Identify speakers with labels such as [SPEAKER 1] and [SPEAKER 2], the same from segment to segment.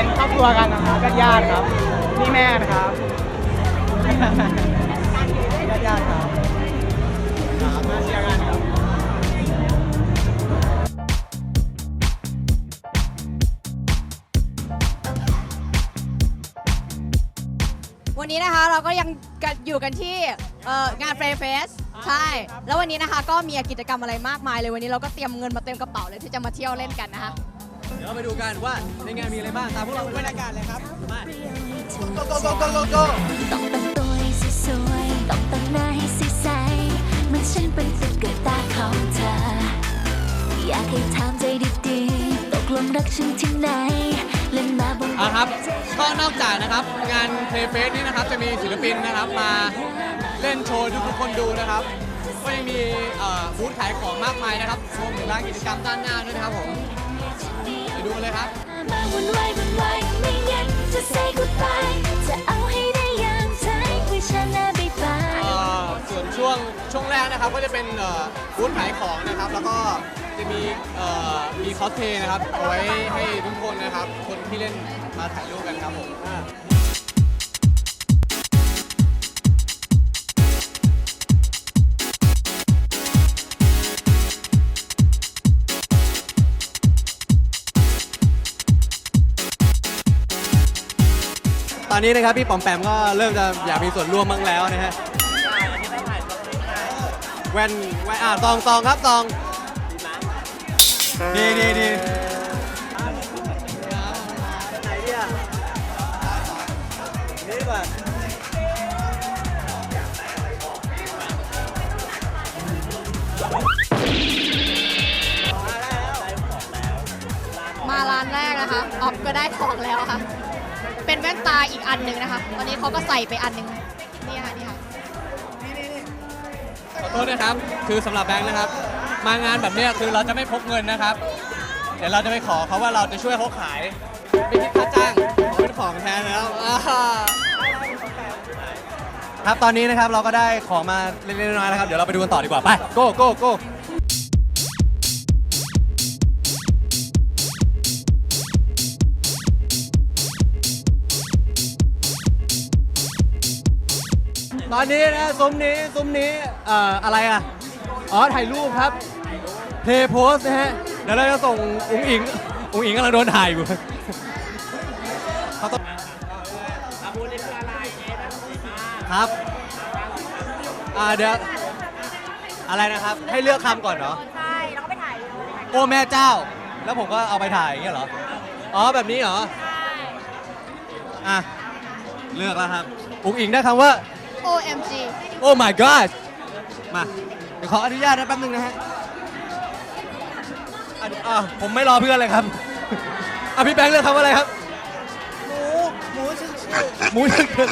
[SPEAKER 1] ็นครอบครัวกันนะครับ
[SPEAKER 2] ญาติญาติครับนี่แม่นะครับ
[SPEAKER 1] ญาติญาติครับครั
[SPEAKER 2] มาเชียกันครั
[SPEAKER 3] วันนี้นะคะเราก็ยังอยู่กันที่งานเฟรมเฟสใช่ แล้ววันนี้นะคะก็มีกิจกรรมอะไรมากมายเลยวันนี้เราก็เตรียมเงินมาเต็มกระเป๋าเลยที่จะมาเที่ยวเล่นกันนะคะ
[SPEAKER 4] เดี๋ยวเราไปดูกันว่าในงานมีอะไรบ้างตามพวกเราไป
[SPEAKER 2] บรรยากาศเลยครับ
[SPEAKER 4] มา
[SPEAKER 2] โกโกโกโกโกโก
[SPEAKER 5] ต้องแต่งตัวให้สวยๆต้องแต่งหน้าให้ใสๆเหมือนฉันเป็นตุ๊กตาของเธอ อยากให้ถามใจดีๆตกลงรักฉันที่ไหนเล่นมาบน
[SPEAKER 4] อะครับก็นอกจากนะครับ งานเพลย์เฟสนี่นะครับจะมีศิลปินนะครับมาเล่นโชว์ให้ทุกคนดูนะครับก็ยังมีเอ่อบูธขายของมากมายนะครับรวมถึงร้านกิจกรรมด้านหน้าด้วยนะครับผม ไปดูกันเลยครับ
[SPEAKER 5] มาวุ่นวายวุ่นวายไม่งั้นจะ say goodbye จะเอาให้ได้อย่างใจวิชาหน้าบายบาย
[SPEAKER 4] เอ่อส่วนช่วงช่วงแรกนะครับก็จะเป็นเอ่อบูธขายของนะครับ แล้วก็จะมีเอ่อมีคอสเพลย์นะครับเอาไว้ให้ทุกคนนะครับ คนที่เล่นมาถ่ายรูปกันครับผมอ่า อนนี้นะครับพี่ป๋อมแปมก็เริ่มจะอยากมีส่วนร่วมบ้างแล้วนะฮะแว่นแว่นอ่าซองซองครับซองดีดีดี
[SPEAKER 2] ไหนเนี่
[SPEAKER 3] ยนี่ดีก ตาอีกอันหนึ่งนะคะ ตอนนี้เขาก็ใส่ไปอันหนึ่งนี่ค่ะนี่ค่ะ
[SPEAKER 4] ขอโทษนะครับ คือสำหรับแบงค์นะครับ มางานแบบเนี้ยคือเราจะไม่พกเงินนะครับ เดี๋ยวเราจะไปขอเขาว่าเราจะช่วยเขาขาย ไม่คิดค่าจ้างเป็นของแทนแล้วอ่าครับตอนนี้นะครับเราก็ได้ของมาเล็กๆน้อยๆแล้วครับ เดี๋ยวเราไปดูกันต่อดีกว่า ไปโก้โตอนนี้นะซุ้มนี้ซุ้มนี้เอ่ออะไรอะ อ๋อถ่ายรูปครับเทโพสนะฮะเดี๋ยวเราจะส่งอุ๋งอิงอุ๋งอิงกำลังโดนถ่ายอยู่เขาต้องครับอ่าเดี๋ยวอะไรนะครับ ให้เลือกคำก่อนเหรอ
[SPEAKER 3] ใช่ แล้วก็ไปถ่าย
[SPEAKER 4] โอ้แม่เจ้า แล้วผมก็เอาไปถ่ายอย่างเงี้ยเหรอ อ๋อแบบนี้เหรอ อะ เลือกแล้วครับอุ๋งอิงได้คำว่า
[SPEAKER 3] OMG
[SPEAKER 4] โอ้ my god มา เดี๋ยวขออนุญาตนะแป๊บนึงนะฮะอันอะผมไม่รอเพื่อนเลยครับอะพี่แบงค์เลือกคำว่าอะไรครับ
[SPEAKER 2] หมูหมูชื่อชื่อ
[SPEAKER 4] หมูถึกถึก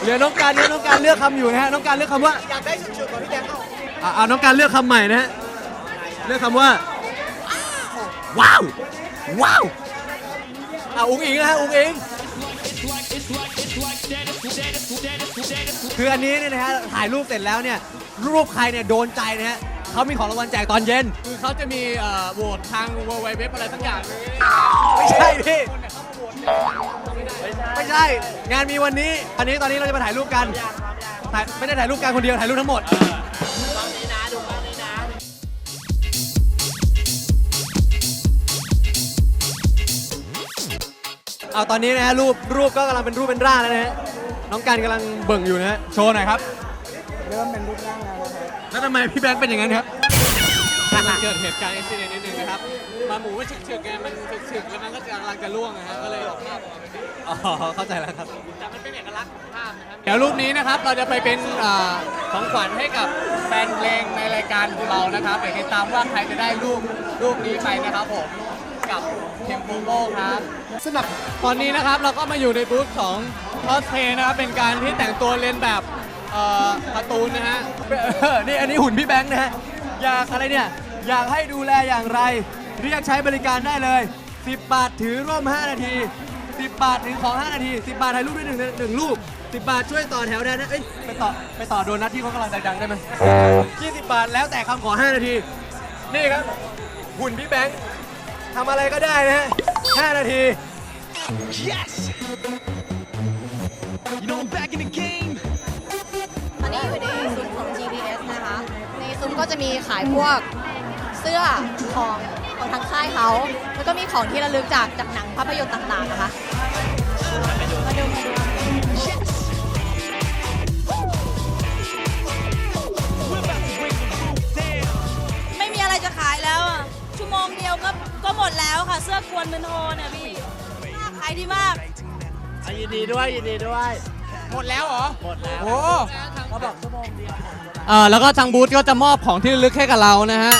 [SPEAKER 4] เหลือน้องการเนี่ยน้องการเลือกคำอยู่นะฮะ น้องการเลือกคำว่า
[SPEAKER 2] อยากได้ชุดๆกว่าพี่แดงเอา
[SPEAKER 4] อะเอาน้องการเลือกคำใหม่นะฮะ เลือกคำว่า ว้าว ว้าวอะอุ้งอิงนะฮะอุ้งอิง คืออันนี้เนี่ยนะฮะถ่ายรูปเสร็จแล้วเนี่ยรูปใครเนี่ยโดนใจนะฮะเขามีของรางวัลแจกตอนเย็น คือเขาจะมีเอ่อโหวตทาง w w w อะไรสักอย่างไม่ใช่พี่ไม่ใช่ งานมีวันนี้อันนี้ตอนนี้เราจะมาถ่ายรูปกันถ่ายไม่ได้ถ่ายรูปกันคนเดียวถ่ายรูปทั้งหมดเอาตอนนี้นะฮะรูปรูปก็กำลังเป็นรูปเป็นร่างแล้วนะฮะ น้องกันกำลังเบิ่งอยู่นะฮะโชว์หน่อยครับ
[SPEAKER 2] เริ่มเป็นรูปร่างแล้วนะครับ
[SPEAKER 4] แล้วทำไมพี่แบงค์เป็นอย่างนั้นครับเกิดเหตุการณ์อุบิเหตุนิดนึงนะครับมาหมูมันฉึกๆไงมันฉึกๆแล้วมันก็กำลังจะล่วงนะฮะก็เลยออกภาพออกมาเป็นอ๋อเข้าใจแล้วครับ แต่มันเป็นเอกลักษณ์ของภาพนะครับเดี๋ยวรูปนี้นะครับเราจะไปเป็นอ่าของขวัญให้กับแฟนเพลงในรายการของเรานะครับเดี๋ยวติดตามว่าใครจะได้รูปรูปนี้ไปนะครับผมกับเทมโปโบครับสำหรับตอนนี้นะครับเราก็มาอยู่ในบูธของ คอสเพย์นะครับเป็นการที่แต่งตัวเลียนแบบเอ่อการ์ตูนนะฮะ เออนี่อันนี้หุ่นพี่แบงค์นะฮะ อยากอะไรเนี่ย อยากให้ดูแลอย่างไร เรียกใช้บริการได้เลย 10 บาทถือร่ม 5 นาที 10 บาทถือของ 5 นาที 10 บาทถ่ายรูปด้วยหนึ่งหนึ่งรูป 10 บาทช่วยต่อแถวได้นะเอ้ยไปต่อไปต่อโดนัทที่เขากำลังดังๆได้ไหม20 บาทแล้วแต่คำขอ 5 นาที นี่ครับ หุ่นพี่แบงค์ทำอะไรก็ได้นะฮะ 5 นาที
[SPEAKER 6] Yes! ตอนนี้อยู่ใน
[SPEAKER 3] ซุ้มของ GPS นะคะ ในซุ้มก็จะมีขายพวกเสื้อของของทางค่ายเขา แล้วก็มีของที่ระลึกจากจากหนังภาพยนตร์ต่างๆนะคะ มาดูมาดู
[SPEAKER 6] ไม่มีอะไรจะขายแล้วอะชั่วโมงเดียวก็หมดแล้วค่ะ เสื้อควนมืนโทเนี่ยพี่ขายดีมาก
[SPEAKER 2] ยินดีด้วยยินดีด้วย
[SPEAKER 4] หมดแล้วเหรอ
[SPEAKER 2] หมดแล้ว
[SPEAKER 4] โอ้
[SPEAKER 2] เขาบอกชั่วโมงเดียว
[SPEAKER 4] เออแล้วก็ทางบูธก็จะมอบของที่ระลึกให้กับเรานะฮะ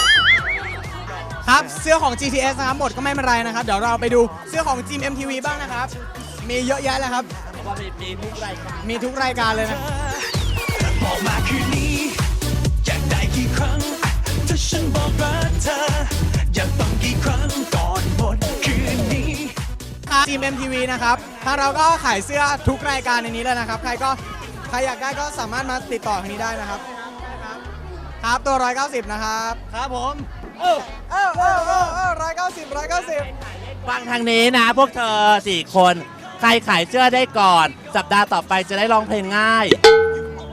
[SPEAKER 1] ครับเสื้อของ GTS นะครับหมดก็ไม่เป็นไรนะครับ เดี๋ยวเราไปดูเสื้อของ Team MTV บ้างนะครับ มีเยอะแยะเลยครับ
[SPEAKER 2] ว่ามีมีทุกรายการ
[SPEAKER 1] มีทุกรายการเลยนะ
[SPEAKER 7] บอกมาคืนนี้ อยากได้กี่ครั้ง ถ้าฉันบอกรักเธอ อยากฟังกี่ครั้งก่อนหมดคืนนี้
[SPEAKER 1] ครับ Team MTV นะครับทางเราก็ขายเสื้อทุกรายการในนี้เลยนะครับ ใครก็ใครอยากได้ก็สามารถมาติดต่อทางนี้ได้นะครับ ครับตัว 190 นะครับ
[SPEAKER 2] ครับผม
[SPEAKER 1] เออเออเออเออเออ190 190
[SPEAKER 2] ฟังทางนี้นะ พวกเธอสี่คน ใครขายเสื้อได้ก่อน สัปดาห์ต่อไปจะได้ร้องเพลงง่าย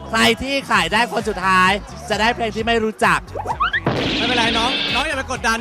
[SPEAKER 2] ใครที่ขายได้คนสุดท้าย จะได้เพลงที่ไม่รู้จัก
[SPEAKER 4] ไม่เป็นไรน้อง น้องอย่าไปกดดัน